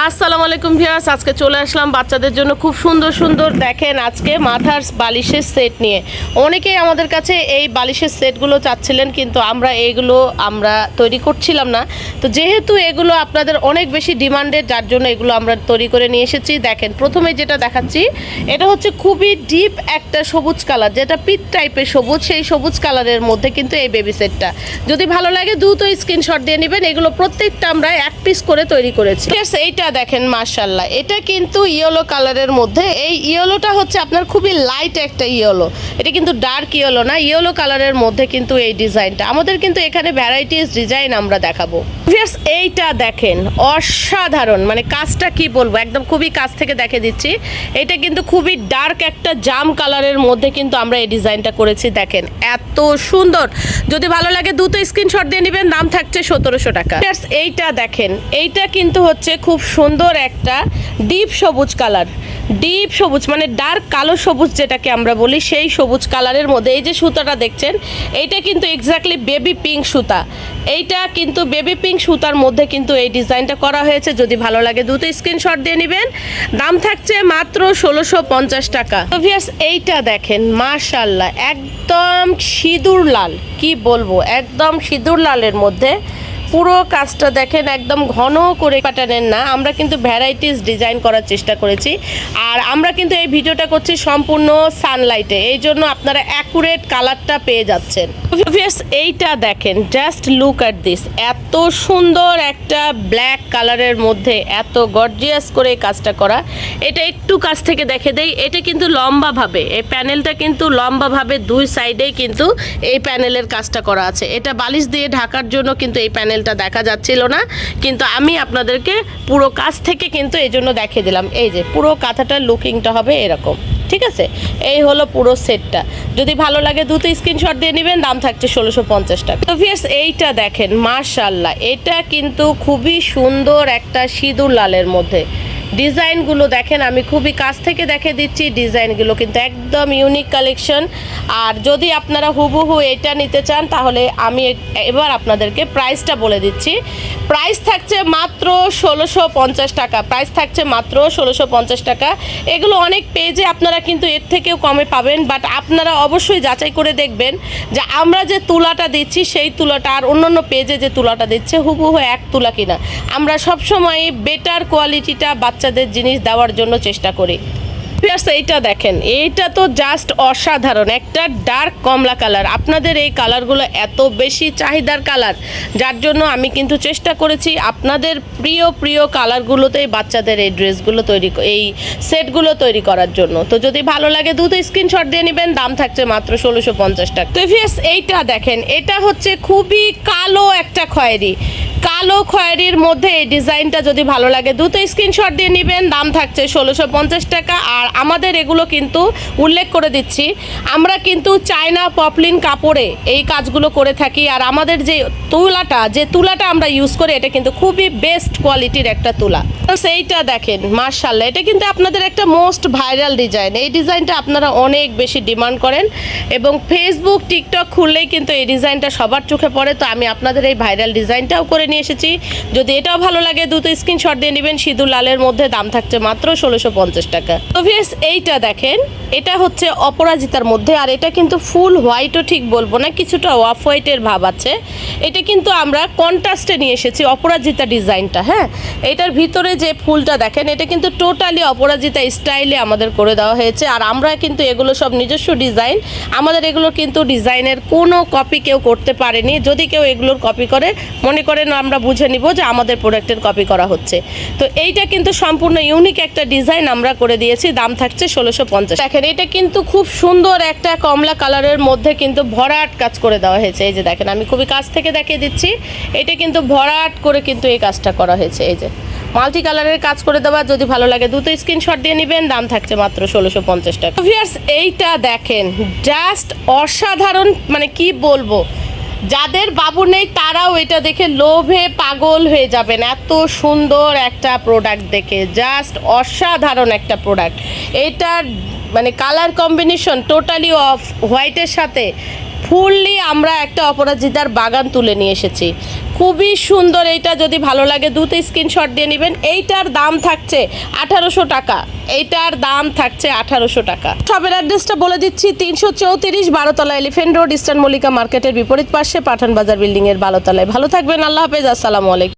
আসসালামু আলাইকুম ভিউয়ার্স আজকে চলে আসলাম বাচ্চাদের জন্য খুব সুন্দর সুন্দর দেখেন আজকে মাথার বালিশের সেট নিয়ে। অনেকেই আমাদের কাছে এই বালিশের সেটগুলো চাচ্ছিলেন কিন্তু আমরা এইগুলো আমরা তৈরি করছিলাম না। তো যেহেতু এগুলো আপনাদের অনেক বেশি ডিমান্ডের যার জন্য এগুলো আমরা তৈরি করে নিয়ে এসেছি দেখেন প্রথমে যেটা দেখাচ্ছি এটা হচ্ছে খুবই ডিপ একটা সবুজ কালার যেটা পিত টাইপের সবুজ সেই সবুজ কালারের মধ্যে কিন্তু এই বেবি সেটটা যদি ভালো লাগে দ্রুত স্ক্রিনশট দিয়ে নেবেন এগুলো প্রত্যেকটা আমরা এক পিস করে তৈরি করেছি। Yes, এইটা দেখেন মার্শাল্লাহ এটা কিন্তু ইয়েলো কালারের মধ্যে। এই ইয়েলোটা হচ্ছে আপনার খুবই লাইট একটা ইয়েলো। এটা কিন্তু ডার্ক ইয়েলো না, ইয়েলো কালারের মধ্যে কিন্তু এই ডিজাইনটা। আমাদের কিন্তু এখানে ভ্যারাইটিস ডিজাইন আমরা দেখাবো। এইটা দেখেন, অসাধারণ। মানে কাজটা কি বলব? একদম খুবই কাছ থেকে দেখে দিচ্ছি। এটা কিন্তু খুবই ডার্ক একটা জাম কালারের মধ্যে কিন্তু আমরা এই ডিজাইনটা করেছি, দেখেন। এত সুন্দর। যদি ভালো লাগে দ্রুত স্ক্রিনশট দিয়ে নেবেন, দাম থাকছে সতেরোশো টাকা। এইটা দেখেন, এইটা কিন্তু হচ্ছে খুব সুন্দর একটা ডিপ সবুজ কালার, ডিপ সবুজ মানে ডার্ক কালো সবুজ যেটাকে আমরা বলি, সেই সবুজ কালারের মধ্যে এই যে সুতাটা দেখছেন, এইটা কিন্তু এক্স্যাক্টলি বেবি পিঙ্ক সুতা। এইটা কিন্তু বেবি পিঙ্ক সুতার মধ্যে কিন্তু এই ডিজাইনটা করা হয়েছে। যদি ভালো লাগে দ্রুত স্ক্রিনশট দিয়ে নেবেন। দাম থাকছে মাত্র ষোলোশো পঞ্চাশ টাকা। তো ভিয়াস এইটা দেখেন মাশাল্লাহ একদম সিঁদুর লাল, কি বলব, একদম সিঁদুর লালের মধ্যে পুরো কাজটা দেখেন, একদম ঘন করে প্যাটার্নের না, আমরা কিন্তু ভ্যারাইটিস ডিজাইন করার চেষ্টা করেছি। আর আমরা কিন্তু এই ভিডিওটা করছি সম্পূর্ণ সানলাইটে এই জন্য আপনারা অ্যাকুরেট কালারটা পেয়ে যাচ্ছেন। এইটা দেখেন জাস্ট লুক অ্যাট দিস এত সুন্দর একটা ব্ল্যাক কালারের মধ্যে, এত গর্জিয়াস করে কাজটা করা। এটা একটু কাছ থেকে দেখে দেই, এটা কিন্তু লম্বাভাবে, এই প্যানেলটা কিন্তু লম্বাভাবে দুই সাইডেই কিন্তু এই প্যানেলের কাজটা করা আছে। এটা বালিশ দিয়ে ঢাকার জন্য কিন্তু এই প্যানেলটা দেখা যাচ্ছিল না, কিন্তু আমি আপনাদেরকে পুরো কাছ থেকে কিন্তু এই জন্য দেখিয়ে দিলাম। এই যে, পুরো কাঁথাটার লুকিংটা হবে এরকম, ঠিক আছে? এই হলো পুরো সেটটা। যদি ভালো লাগে দুটো স্ক্রিনশট দিয়ে নেবেন, দাম থাকছে ষোলোশো পঞ্চাশ টাকা। তো ফিয়ার্স এইটা দেখেন মার্শাল্লাহ এটা কিন্তু খুবই সুন্দর একটা সিঁদুর লালের মধ্যে। ডিজাইনগুলো দেখেন, আমি খুবই কাছ থেকে দেখে দিচ্ছি ডিজাইনগুলো, কিন্তু একদম ইউনিক কালেকশন আর যদি আপনারা হুবহু এটা নিতে চান, তাহলে আমি এবার আপনাদেরকে প্রাইসটা বলে দিচ্ছি। প্রাইস থাকছে মাত্র ষোলোশো টাকা। প্রাইস থাকছে মাত্র ষোলোশো টাকা। এগুলো অনেক পেজে আপনারা কিন্তু এর থেকেও কমে পাবেন বাট আপনারা অবশ্যই যাচাই করে দেখবেন যে আমরা যে তুলাটা দিচ্ছি, সেই তুলাটা আর অন্যান্য পেজে যে তুলাটা দিচ্ছে, হুবহু এক তুলা কিনা। আমরা সবসময় বেটার কোয়ালিটিটা বাচ্চাদের জিনিস দেওয়ার জন্য চেষ্টা করি। এইটা দেখেন, এইটা তো জাস্ট অসাধারণ, একটা ডার্ক কমলা কালার আপনাদের এই কালারগুলো এত বেশি চাহিদার কালার যার জন্য আমি কিন্তু চেষ্টা করেছি আপনাদের প্রিয় প্রিয় কালারগুলোতেই বাচ্চাদের এই ড্রেসগুলো তৈরি এই সেটগুলো তৈরি করার জন্য। তো যদি ভালো লাগে, দ্রুত স্ক্রিনশট দিয়ে নেবেন, দাম থাকছে মাত্র ষোলোশো পঞ্চাশ টাকা। তো এইটা দেখেন, এটা হচ্ছে খুবই কালো একটা খয়েরি। কালো খয়েরির মধ্যে এই ডিজাইনটা যদি ভালো লাগে, দ্রুত স্ক্রিনশট দিয়ে নেবেন। দাম থাকছে ষোলোশো পঞ্চাশ টাকা। আর আমাদের এগুলো কিন্তু উল্লেখ করে দিচ্ছি। আমরা কিন্তু চায়না পপলিন কাপড়ে এই কাজগুলো করে থাকি। আর আমাদের যে তুলাটা যে তুলাটা আমরা ইউজ করি, এটা কিন্তু খুবই বেস্ট কোয়ালিটির একটা তুলা। তো সেইটা দেখেন মার্শাল্লাহ এটা কিন্তু আপনাদের একটা মোস্ট ভাইরাল ডিজাইন এই ডিজাইনটা আপনারা অনেক বেশি ডিমান্ড করেন। এবং ফেসবুক টিকটক খুললেই কিন্তু এই ডিজাইনটা সবার চোখে পড়ে। তো আমি আপনাদের এই ভাইরাল ডিজাইনটাও করে নিয়ে যদি এটাও ভালো লাগে, দ্রুত স্ক্রিনশট দিয়ে নেবেন। সিঁদুর লালের মধ্যে দাম থাকছে মাত্র ষোলোশো পঞ্চাশ টাকা। তো ভিএস এইটা দেখেন, এটা হচ্ছে অপরাজিতার মধ্যে, আর এটা কিন্তু ফুল হোয়াইটও ঠিক বলব না, কিছুটা অফ হোয়াইটের ভাব আছে। এটা কিন্তু আমরা কন্ট্রাস্টে নিয়ে এসেছি, অপরাজিতা ডিজাইনটা হ্যাঁ? এটার ভিতরে যে ফুলটা দেখেন, এটা কিন্তু টোটালি অপরাজিতা স্টাইলে আমাদের করে দেওয়া হয়েছে, আর আমরা কিন্তু এগুলো সব নিজস্ব ডিজাইন। আমাদের এগুলো কিন্তু ডিজাইনের কোনো কপি কেউ করতে পারেনি। যদি কেউ এগুলোর কপি করে, মনে করেন আমরা বুঝে নিব যে আমাদের প্রোডাক্টের কপি করা হচ্ছে। তো এইটা কিন্তু সম্পূর্ণ ইউনিক একটা ডিজাইন আমরা করে দিয়েছি, দাম থাকছে ষোলোশো পঞ্চাশ। দেখেন, এটা কিন্তু খুব সুন্দর একটা কমলা কালারের মধ্যে কিন্তু ভরাট কাজ করে দেওয়া হয়েছে। এই যে দেখেন, আমি খুবই কাছ থেকে দেখিয়ে দিচ্ছি। এটা কিন্তু ভরাট করে কিন্তু এই কাজটা করা হয়েছে। এই যে মাল্টি কালারের কাজ করে দেওয়া, যদি ভালো লাগে দুটো স্ক্রিনশট দিয়ে নেবেন, দাম থাকছে মাত্র ষোলোশো পঞ্চাশ টাকা। এইটা দেখেন জাস্ট অসাধারণ মানে কি বলব? যাদের বাবু নেই, তারাও এটা দেখে লোভে পাগল হয়ে যাবেন। এত সুন্দর একটা প্রোডাক্ট দেখে জাস্ট অসাধারণ একটা প্রোডাক্ট এটার মানে কালার কম্বিনেশন টোটালি অফ হোয়াইটের সাথে ফুললি আমরা একটা অপরাজিতার বাগান তুলে নিয়ে এসেছি। খুবই সুন্দর এইটা, যদি ভালো লাগে দুটো স্ক্রিনশট দিয়ে নেবেন। এইটার দাম থাকছে আঠারোশো টাকা। এইটার দাম থাকছে আঠারোশো টাকা। শপের অ্যাড্রেসটা বলে দিচ্ছি, তিনশো চৌত্রিশ বারোতলা এলিফেন্ট রোড, ইস্টার্ন মল্লিকা মার্কেটের বিপরীত পাশে পাঠান বাজার বিল্ডিংয়ের বারোতলায়। ভালো থাকবেন, আল্লাহ হাফেজ, আসসালামু আলাইকুম।